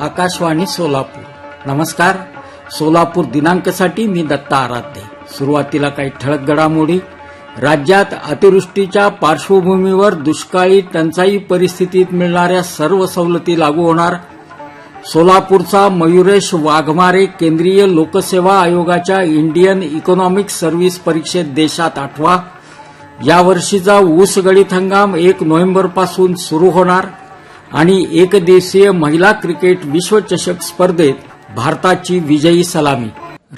आकाशवाणी सोलापूर. नमस्कार. सोलापूर दिनांकसाठी मी दत्ता आराध्य. सुरुवातीला काही ठळक घडामोडी. राज्यात अतिवृष्टीच्या पार्श्वभूमीवर दुष्काळी टंचाई परिस्थितीत मिळणाऱ्या सर्व सवलती लागू होणार. सोलापूरचा मयुरेश वाघमारे केंद्रीय लोकसेवा आयोगाच्या इंडियन इकॉनॉमिक सर्व्हिस परीक्षेत देशात आठवा. यावर्षीचा ऊस गळीत हंगाम एक नोव्हेंबरपासून सुरू होणार आणि एकदिवसीय महिला क्रिकेट विश्वचषक स्पर्धेत भारताची विजयी सलामी.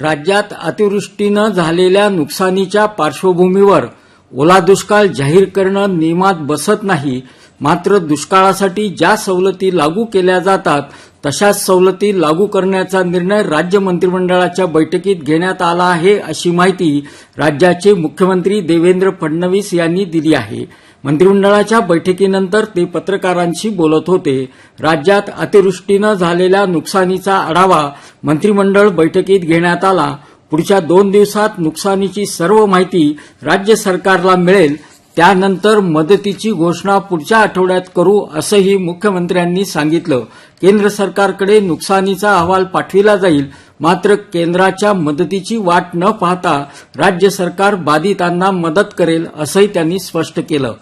राज्यात अतिवृष्टीनं झालेल्या नुकसानीच्या पार्श्वभूमीवर ओला दुष्काळ जाहीर करणं नियमात बसत नाही मात्र दुष्काळासाठी ज्या सवलती लागू केल्या जातात तशाच सवलती लागू करण्याचा निर्णय राज्य मंत्रिमंडळाच्या बैठकीत घेण्यात आला आहे अशी माहिती राज्याचे मुख्यमंत्री देवेंद्र फडणवीस यांनी दिली आहे. मंत्रिमंडळाच्या बैठकीनंतर ते पत्रकारांशी बोलत होते. राज्यात अतिवृष्टीनं झालेल्या नुकसानीचा आढावा मंत्रिमंडळ बैठकीत घेण्यात आला. पुढच्या दोन दिवसात नुकसानीची सर्व माहिती राज्य सरकारला मिळेल त्यानंतर मदतीची घोषणा पुढच्या आठवड्यात करू असंही मुख्यमंत्र्यांनी सांगितलं. केंद्र सरकारकडे नुकसानीचा अहवाल पाठविला जाईल मात्र केंद्राच्या मदतीची वाट न पाहता राज्य सरकार बाधितांना मदत करेल असंही त्यांनी स्पष्ट केलं.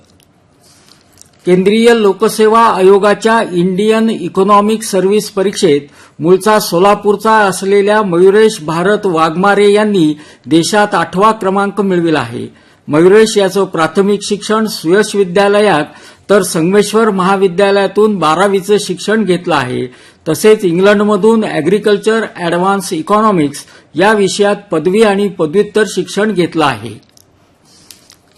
केंद्रीय लोकसेवा आयोगाच्या इंडियन इकॉनॉमिक सर्व्हिस परीक्षेत मूळचा सोलापूरचा असलेल्या मयुरेश भारत वाघमारे यांनी देशात आठवा क्रमांक मिळविला आहे. मयुरेश याचं प्राथमिक शिक्षण सुयश विद्यालयात तर संगमेश्वर महाविद्यालयातून बारावीचं शिक्षण घेतलं आहे. तसेच इंग्लंडमधून अॅग्रिकल्चर अॅडव्हान्स इकॉनॉमिक्स या विषयात पदवी आणि पदव्युत्तर शिक्षण घेतलं आहे.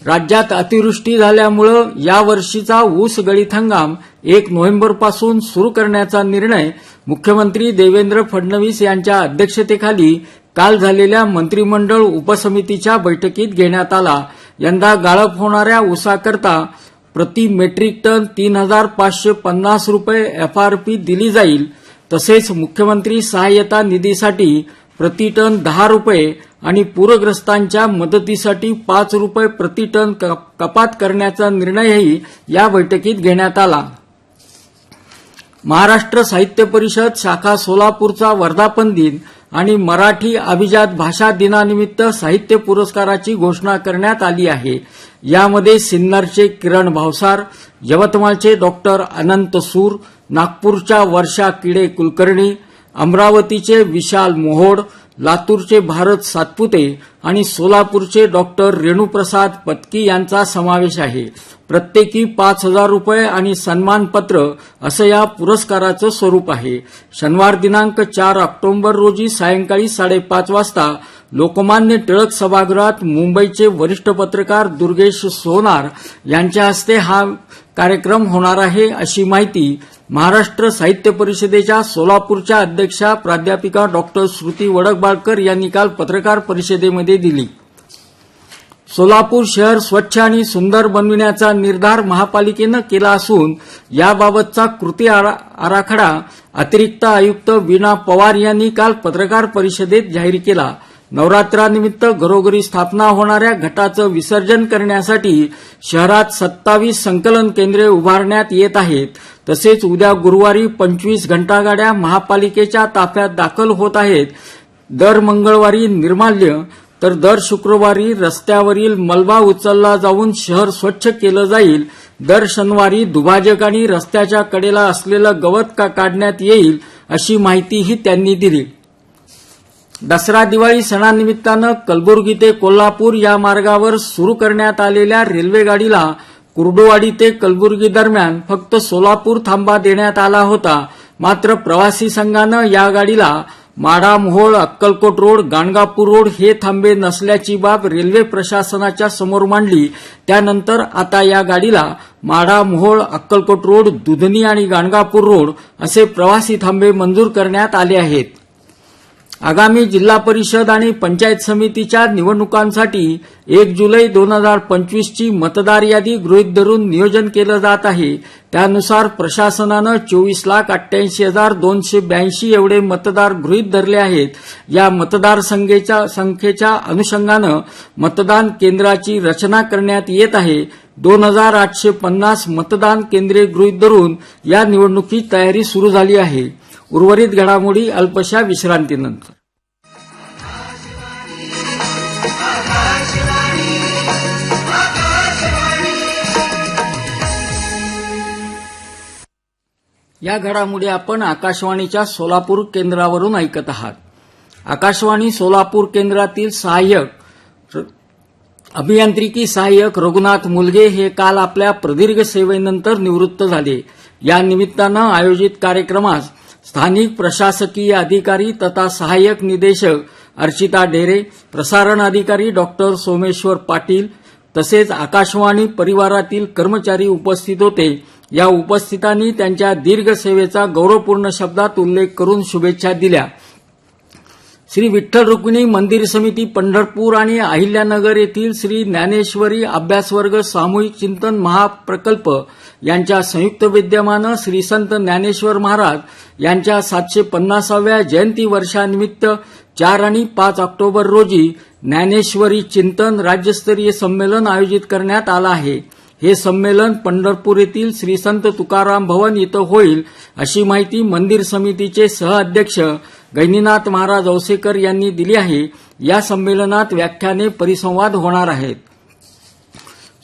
राज्यात अतिवृष्टी झाल्यामुळं यावर्षीचा ऊस गळीत हंगाम एक नोव्हेंबरपासून सुरू करण्याचा निर्णय मुख्यमंत्री देवेंद्र फडणवीस यांच्या अध्यक्षतेखाली काल झालेल्या मंत्रिमंडळ उपसमितीच्या बैठकीत घेण्यात आला. यंदा गाळप होणाऱ्या ऊसाकरता प्रति मेट्रिक टन तीन हजार पाचशे पन्नास रुपये एफआरपी दिली जाईल. तसेच मुख्यमंत्री सहाय्यता निधीसाठी प्रति टन दहा रुपये आणि पूरग्रस्तांच्या मदतीसाठी पाच रुपये प्रति टन क- कपात करण्याचा निर्णयही या बैठकीत घेण्यात आला. महाराष्ट्र साहित्य परिषद शाखा सोलापूरचा वर्धापन दिन आणि मराठी अभिजात भाषा दिनानिमित्त साहित्य पुरस्काराची घोषणा करण्यात आली आहे. यामध्ये सिन्नरचे किरण भावसार यवतमाळचे डॉक्टर अनंत सूर नागपूरच्या वर्षा किडे कुलकर्णी अमरावतीचे विशाल मोहोड लातूरचे भारत सातपुते आणि सोलापूरचे डॉक्टर रेणुप्रसाद पत्की यांचा समावेश आहे. प्रत्येकी पाच हजार रुपये आणि सन्मानपत्र असं या पुरस्काराचं स्वरूप आहे. शनिवार दिनांक चार ऑक्टोबर रोजी सायंकाळी साडेपाच वाजता लोकमान्य टिळक सभागृहात मुंबईचे वरिष्ठ पत्रकार दुर्गेश सोनार यांच्या हस्ते हा कार्यक्रम होणार आहे अशी माहिती महाराष्ट्र साहित्य परिषदेच्या सोलापूरच्या अध्यक्षा प्राध्यापिका डॉक्टर श्रुती वडकबाळकर यांनी काल पत्रकार परिषदेमध्ये दिली. सोलापूर शहर स्वच्छ आणि सुंदर बनविण्याचा निर्धार महापालिकेनं केला असून याबाबतचा कृती आरा- आराखडा अतिरिक्त आयुक्त वीणा पवार यांनी काल पत्रकार परिषदेत जाहीर केला. नवरात्रानिमित्त घरोघरी स्थापना होणाऱ्या घटाचं विसर्जन करण्यासाठी शहरात सत्तावीस संकलन केंद्रे उभारण्यात येत आहेत. तसेच उद्या गुरुवारी पंचवीस घंटागाड्या महापालिकेच्या ताफ्यात दाखल होत आहेत. दर मंगळवारी निर्माल्य तर दर शुक्रवारी रस्त्यावरील मलबा उचलला जाऊन शहर स्वच्छ केलं जाईल. दर शनिवारी दुभाजक आणि रस्त्याच्या कडेला असलेलं गवत का काढण्यात येईल अशी माहितीही त्यांनी दिली. दसरा दिवाळी सणानिमित्तानं कलबुर्गी ते कोल्हापूर या मार्गावर सुरू करण्यात आलेल्या रेल्वेगाडीला कुर्डुवाडी ते कलबुर्गी दरम्यान फक्त सोलापूर थांबा देण्यात आला होता. मात्र प्रवासी संघानं या गाडीला माढा मोहोळ अक्कलकोट रोड गाणगापूर रोड हे थांबे नसल्याची बाब रेल्वे प्रशासनाच्या समोर मांडली. त्यानंतर आता या गाडीला माढा मोहोळ अक्कलकोट रोड दुधनी आणि गाणगापूर रोड असे प्रवासी थांबे मंजूर करण्यात आले आहेत. आगामी जिल्हा परिषद आणि पंचायत समितीच्या निवडणुकांसाठी एक जुलै दोन हजार पंचवीसची मतदार यादी गृहीत धरून नियोजन केलं जात आहे. त्यानुसार प्रशासनानं चोवीस लाख अठ्ठ्याऐंशी हजार दोनशे ब्याऐंशी एवढे मतदार गृहीत धरले आहेत. या मतदार संख्येच्या अनुषंगानं मतदान केंद्राची रचना करण्यात येत आहे. दोन हजार आठशे पन्नास मतदान केंद्रे गृहीत धरून या निवडणुकीची तयारी सुरू झाली आहे. उर्वरित घडामोडी अल्पशा विश्रांतीनंतर. या घडामोडी आपण आकाशवाणीच्या सोलापूर केंद्रावरून ऐकत आहात. आकाशवाणी सोलापूर केंद्रातील सहाय्यक अभियांत्रिकी सहाय्यक रघुनाथ मुलगे हे काल आपल्या प्रदीर्घ सेवेनंतर निवृत्त झाले. या निमित्तानं आयोजित कार्यक्रमास स्थानिक प्रशासकीय अधिकारी तथा सहाय्यक निदेशक अर्चिता डेरे प्रसारण अधिकारी डॉक्टर सोमेश्वर पाटील तसेच आकाशवाणी परिवारातील कर्मचारी उपस्थित होते. या उपस्थितांनी त्यांच्या दीर्घ सेवेचा गौरवपूर्ण शब्दात उल्लेख करून शुभेच्छा दिल्या. श्री विठ्ठल रुक्मिणी मंदिर समिती पंढरपूर आणि अहिल्यानगर येथील श्री ज्ञानेश्वरी अभ्यासवर्ग सामूहिक चिंतन महाप्रकल्प यांच्या संयुक्त विद्यमानं श्री संत ज्ञानेश्वर महाराज यांच्या सातशे पन्नासाव्या जयंती वर्षानिमित्त चार आणि पाच ऑक्टोबर रोजी ज्ञानेश्वरी चिंतन राज्यस्तरीय संमेलन आयोजित करण्यात आलं आहे. हे संमेलन पंढरपूर येथील श्री संत तुकाराम भवन इथं होईल अशी माहिती मंदिर समितीचे सहअध्यक्ष गैनीनाथ महाराज औसेकर यांनी दिली आहे. या संमेलनात व्याख्याने परिसंवाद होणार आहेत.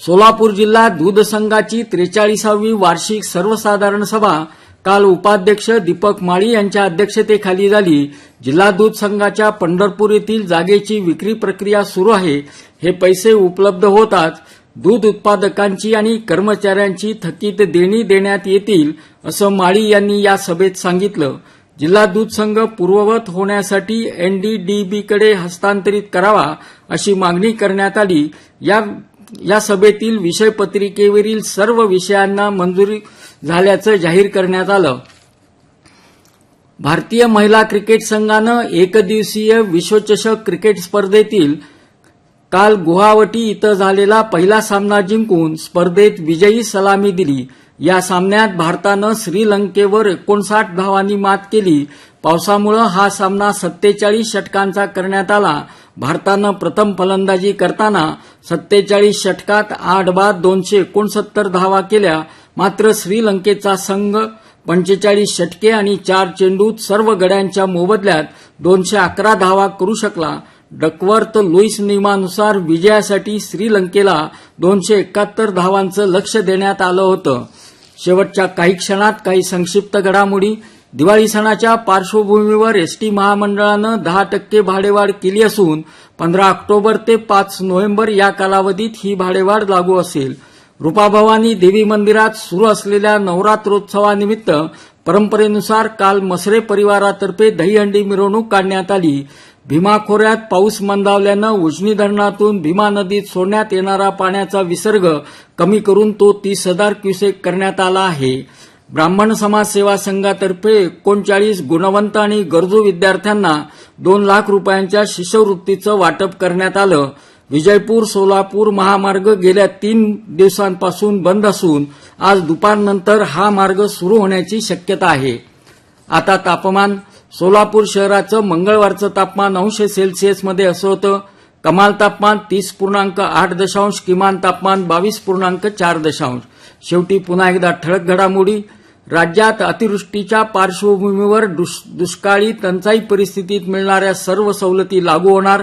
सोलापूर जिल्हा दूध संघाची त्रेचाळीसावी वार्षिक सर्वसाधारण सभा काल उपाध्यक्ष दीपक माळी यांच्या अध्यक्षतेखाली झाली. जिल्हा दूध संघाच्या पंढरपूर येथील जागेची विक्री प्रक्रिया सुरू आहे. हे पैसे उपलब्ध होताच दूध उत्पादकांची आणि कर्मचाऱ्यांची थकीत देणी देण्यात येतील असं माळी यांनी या सभेत सांगितलं. जिल्हा दूध संघ पूर्ववत होण्यासाठी एनडीडीबीकडे हस्तांतरित करावा अशी मागणी करण्यात आली. या या सभेतील विषयपत्रिकेवरील सर्व विषयांना मंजुरी झाल्याचं जाहीर करण्यात आलं. भारतीय महिला क्रिकेट संघानं एकदिवसीय विश्वचषक क्रिकेट स्पर्धेतील काल गुवाहाटी इथं झालेला पहिला सामना जिंकून स्पर्धेत विजयी सलामी दिली. या सामन्यात भारतानं श्रीलंकेवर एकोणसाठ धावांनी मात केली. पावसामुळं हा सामना सत्तेचाळीस षटकांचा करण्यात आला. भारतानं प्रथम फलंदाजी करताना सत्तेचाळीस षटकात आठ बाद दोनशे एकोणसत्तर धावा केल्या. मात्र श्रीलंकेचा संघ पंचेचाळीस षटके आणि चार चेंडूत सर्व गड्यांच्या मोबदल्यात दोनशे अकरा धावा करू शकला. डकवर्थ लुईस नियमानुसार विजयासाठी श्रीलंकेला दोनशे एकाहत्तर धावांचं लक्ष देण्यात आलं होतं. शेवटच्या काही क्षणात काही संक्षिप्त घडामोडी. दिवाळी सणाच्या पार्श्वभूमीवर एसटी महामंडळानं दहा टक्के भाडेवाढ केली असून पंधरा ऑक्टोबर ते पाच नोव्हेंबर या कालावधीत ही भाडेवाढ लागू असेल. रूपाभवानी देवी मंदिरात सुरू असलेल्या नवरात्रोत्सवानिमित्त परंपरेनुसार काल मसरे परिवारातर्फे दहीहंडी मिरवणूक काढण्यात आली. भीमा खोऱ्यात पाऊस मंदावल्यानं उजनी धरणातून भीमा नदीत सोडण्यात येणारा पाण्याचा विसर्ग कमी करून तो तीस हजार क्युसेक करण्यात आला आहे. ब्राह्मण समाज सेवा संघातर्फे एकोणचाळीस गुणवंत आणि गरजू विद्यार्थ्यांना दोन लाख रुपयांच्या शिष्यवृत्तीचं वाटप करण्यात आलं. विजयपूर सोलापूर महामार्ग गेल्या तीन दिवसांपासून बंद असून आज दुपारनंतर हा मार्ग सुरू होण्याची शक्यता आहे. आता तापमान सोलापूर शहराचं मंगळवारचं तापमान अंश सेल्सिअसमध्ये असं होतं. कमाल तापमान तीस पूर्णांक आठ दशांश किमान तापमान बावीस पूर्णांक चार दशांश. शेवटी पुन्हा एकदा ठळक घडामोडी. राज्यात अतिवृष्टीच्या पार्श्वभूमीवर दुष- दुष्काळी टंचाई परिस्थितीत मिळणाऱ्या सर्व सवलती लागू होणार.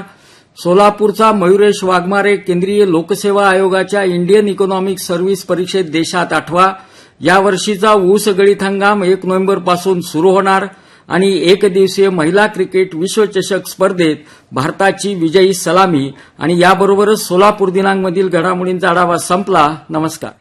सोलापूरचा मयुरेश वाघमारे केंद्रीय लोकसेवा आयोगाच्या इंडियन इकॉनॉमिक सर्व्हिस परीक्षेत देशात आठवा. यावर्षीचा ऊस गळीत हंगाम एक नोव्हेंबरपासून सुरू होणार. आणि एक दिवसीय महिला क्रिकेट विश्वचषक स्पर्धेत भारताची विजयी सलामी. आणि याबरोबरच सोलापूर दिनांकमधील घडामोडींचा आढावा संपला. नमस्कार.